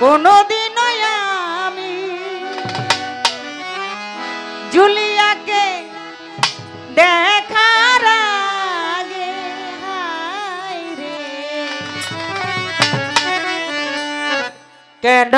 কোনদিন আমি জুলিয়াকে দেখার আগে রে। কেন